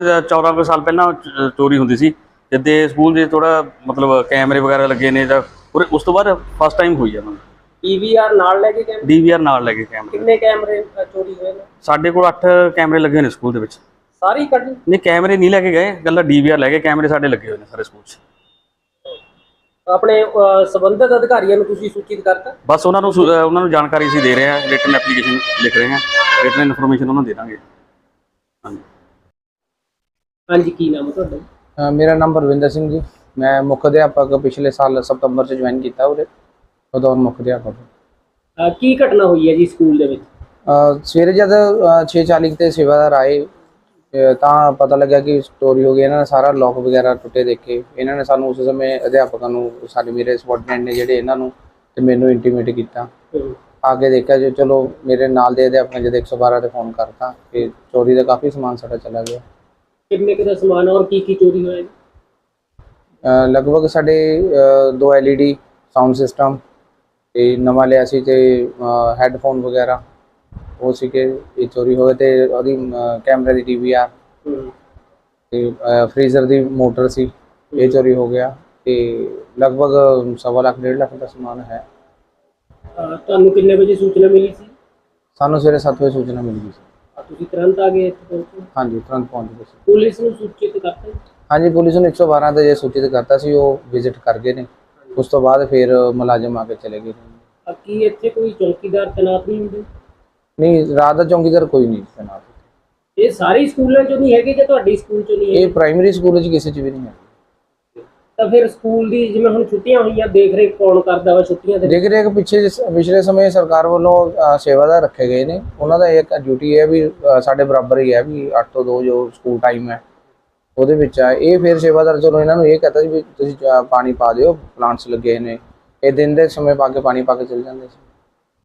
14 ਕੁ ਸਾਲ ਪਹਿਲਾਂ ਚ- ਚੋਰੀ ਹੁੰਦੀ ਸੀ ਜਿੱਦੇ ਸਕੂਲ ਦੇ ਥੋੜਾ ਮਤਲਬ ਕੈਮਰੇ ਵਗੈਰਾ ਲੱਗੇ ਨੇ ਤਾਂ ਉਰੇ- ਉਸ ਤੋਂ ਬਾਅਦ ਫਸਟ ਟਾਈਮ ਹੋਈ ਆ ਈਵੀਆਰ ਨਾਲ ਲੈ ਕੇ ਕੈਮਰੇ? ਡੀਵੀਆਰ ਨਾਲ ਲੈ ਕੇ ਕੈਮਰੇ। ਕਿੰਨੇ ਕੈਮਰੇ ਅ, ਚੋਰੀ ਹੋਏ ਨੇ? ਸਾਡੇ ਕੋਲ 8 ਕੈਮਰੇ ਲੱਗੇ ਨੇ ਸਕੂਲ ਦੇ ਵਿੱਚ। ਸਾਰੀ ਕੱਢ? ਨਹੀਂ ਕੈਮਰੇ ਨਹੀਂ ਲੈ ਕੇ ਗਏ ਗੱਲਾਂ ਡੀਵੀਆਰ ਲੈ ਕੇ ਕੈਮਰੇ ਸਾਡੇ ਲੱਗੇ ਹੋਏ ਨੇ ਸਾਰੇ ਸਕੂਲ 'ਚ। ਆਪਣੇ ਅ, ਸੰਬੰਧਿਤ ਅਧਿਕਾਰੀਆਂ ਨੂੰ ਤੁਸੀਂ ਸੂਚਿਤ ਕਰਤਾ? ਬਸ ਉਹਨਾਂ ਨੂੰ ਸੁ- ਅਹ ਉਹਨਾਂ ਨੂੰ ਜਾਣਕਾਰੀ ਅਸੀਂ ਦੇ ਰਹੇ ਹਾਂ ਰਿਟਨ ਐਪਲੀਕੇਸ਼ਨ ਲਿਖ ਰਹੇ ਹਾਂ ਰਿਟਨ ਇਨਫੋਰਮੇਸ਼ਨ ਉਹਨਾਂ ਨੂੰ ਦੇ ਦਾਂਗੇ। ਹਾਂਜੀ। ਹਾਂਜੀ ਕੀ ਨਾਮ ਹੈ ਤੁਹਾਡਾ? ਮੇਰਾ ਨਾਮ ਪਰਵਿੰਦਰ ਸਿੰਘ ਜੀ। ਮੈਂ ਮੁੱਖ ਅਧਿਆਪਕ ਪਿਛਲੇ ਸਾਲ ਸਤੰਬਰ ਚ ਜੁਆਇਨ ਕੀਤਾ ਉਰੇ। ਉਦੋਂ ਮੁੱਖ ਅਧਿਆਪਕ। ਕੀ ਘਟਨਾ ਹੋਈ ਹੈ ਜੀ ਸਕੂਲ ਦੇ ਵਿੱਚ? ਸਵੇਰੇ ਜਦ 6:40 ਤੇ ਸੇਵਾਦਾਰ ਆਏ ਅ, ਤਾਂ ਪਤਾ ਲੱਗਿਆ ਕਿ ਚੋਰੀ ਹੋ ਗਈ। ਇਹਨਾਂ ਨੇ ਸਾਰਾ ਲੋਕ ਵਗੈਰਾ ਟੁੱਟੇ ਦੇਖੇ। ਇਹਨਾਂ ਨੇ ਸਾਨੂੰ ਉਸ ਸਮੇਂ ਅਧਿਆਪਕਾਂ ਨੂੰ ਸਾਡੇ ਮੇਰੇ ਸਬੋਰਡੀਨੇਟ ਨੇ ਜਿਹੜੇ ਇਹਨਾਂ ਨੂੰ ਤੇ ਮੈਨੂੰ ਇੰਟੀਮੇਟ ਕੀਤਾ। ਹਮ, ਆ ਕੇ ਦੇਖਿਆ ਜੋ ਚਲੋ ਮੇਰੇ ਨਾਲ ਦੇ ਅਧਿਆਪਕਾਂ ਜਦ 112 ਤੇ ਫੋਨ ਕਰਤਾ ਕਿ ਚੋਰੀ ਦਾ ਕਾਫੀ ਸਮਾਨ ਸਾਡਾ ਚਲਾ ਗਿਆ। ਕਿੰਨੇ ਕੁ ਦਾ ਸਮਾਨ ਔਰ ਕੀ ਕੀ ਚੋਰੀ ਹੋਇਆ ਜੀ? ਲਗਭਗ ਸਾਡੇ ਅ, ਦੋ LED ਸਾਊਂਡ ਸਿਸਟਮ ਤੇ ਨਵਾਂ ਲਿਆ ਸੀ ਤੇ ਹੈੱਡਫੋਨ ਵਗੈਰਾ। ਉਹ ਸੀ ਕਿ ਇਹ ਚੋਰੀ ਹੋਏ ਤੇ ਉਹਦੀ ਕੈਮਰੇ ਦੀ DVR ਹਮ, ਤੇ ਫ੍ਰੀਜ਼ਰ ਦੀ ਮੋਟਰ ਸੀ ਇਹ ਚੋਰੀ ਹੋ ਗਿਆ ਤੇ ਲਗਭਗ ਸਵਾ ਲੱਖ ਡੇਢ ਲੱਖ ਦਾ ਸਮਾਨ ਹੈ। ਤੁਹਾਨੂੰ ਕਿੰਨੇ ਵਜੇ ਸੂਚਨਾ ਮਿਲੀ ਸੀ? ਸਾਨੂੰ ਸਵੇਰੇ 7 ਵਜੇ ਸੂਚਨਾ ਮਿਲ ਸੀ। ਤੁਸੀਂ ਤੁਰੰਤ ਆ ਗਏ ਇੱਥੇ ਪਹੁੰਚੇ? ਹਾਂਜੀ ਤੁਰੰਤ ਪਹੁੰਚ ਗਏ ਸੀ। ਪੁਲਿਸ ਨੂੰ ਸੂਚਿਤ ਕਰਤਾ ਜੀ? ਹਾਂਜੀ ਪੁਲਿਸ ਨੂੰ 112 ਤੇ ਜੇ ਸੂਚਿਤ ਕਰਤਾ ਸੀ ਉਹ ਵਿਜ਼ਿਟ ਕਰ ਗਏ ਨੇ। ਉਸ ਤੋਂ ਬਾਅਦ ਫਿਰ ਮੁਲਾਜ਼ਮ ਆ ਕੇ ਚਲੇ ਗਏ ਅ, ਕੀ ਇੱਥੇ ਕੋਈ ਚੌਕੀਦਾਰ ਤੈਨਾਤ ਨਹੀਂ ਹੁੰਦੇ? ਨਹੀਂ ਰਾਤ ਦਾ ਚੌਂਕੀਦਾਰ ਕੋਈ ਨਹੀਂ ਤੈਨਾਤ। ਇਹ ਸਾਰੇ ਸਕੂਲਾਂ ਚੋਂ ਨਹੀਂ ਹੈਗੇ ਜਾਂ ਤੁਹਾਡੇ ਸਕੂਲ ਚੋਂ ਨਹੀਂ ਇਹ ਹੈ ਪ੍ਰਾਇਮਰੀ ਸਕੂਲ ਵਿੱਚ ਕਿਸੇ ਚ ਵੀ ਨਹੀਂ ਹੈ ਤਾਂ ਫਿਰ ਸਕੂਲ ਦੀ ਜਿਵੇਂ ਹੁਣ ਛੁੱਟੀਆਂ ਹੋਈਆਂ ਦੇਖ ਰੇਖ ਕੌਣ ਕਰਦਾ ਵਾ ਛੁੱਟੀਆਂ ਦੇ ਦੇਖ ਰਹੇ ਪਿੱਛੇ ਜਿਸ- ਪਿਛਲੇ ਸਮੇਂ ਸਰਕਾਰ ਵੱਲੋਂ ਅ, ਸੇਵਾਦਾਰ ਰੱਖੇ ਗਏ ਨੇ। ਉਹਨਾਂ ਦਾ ਇੱਕ ਡਿਊਟੀ ਹੈ ਵੀ ਅ, ਸਾਡੇ ਬਰਾਬਰ ਹੀ ਹੈ ਵੀ 8 ਤੋਂ 2 ਜੋ ਸਕੂਲ ਟਾਈਮ ਹੈ ਉਹਦੇ ਵਿੱਚ ਆ। ਇਹ ਫਿਰ ਸੇਵਾਦਾਰ ਚਲੋ ਇਹਨਾਂ ਨੂੰ ਇਹ ਕਹਤਾ ਸੀ ਵੀ ਤੁਸੀਂ ਅ, ਪਾਣੀ ਪਾ ਦਿਓ ਪਲਾਂਟਸ ਲੱਗੇ ਨੇ। ਇਹ ਦਿਨ ਦੇ ਸਮੇਂ ਪਾ ਕੇ ਪਾਣੀ ਪਾ ਕੇ ਚਲੇ ਜਾਂਦੇ ਸੀ।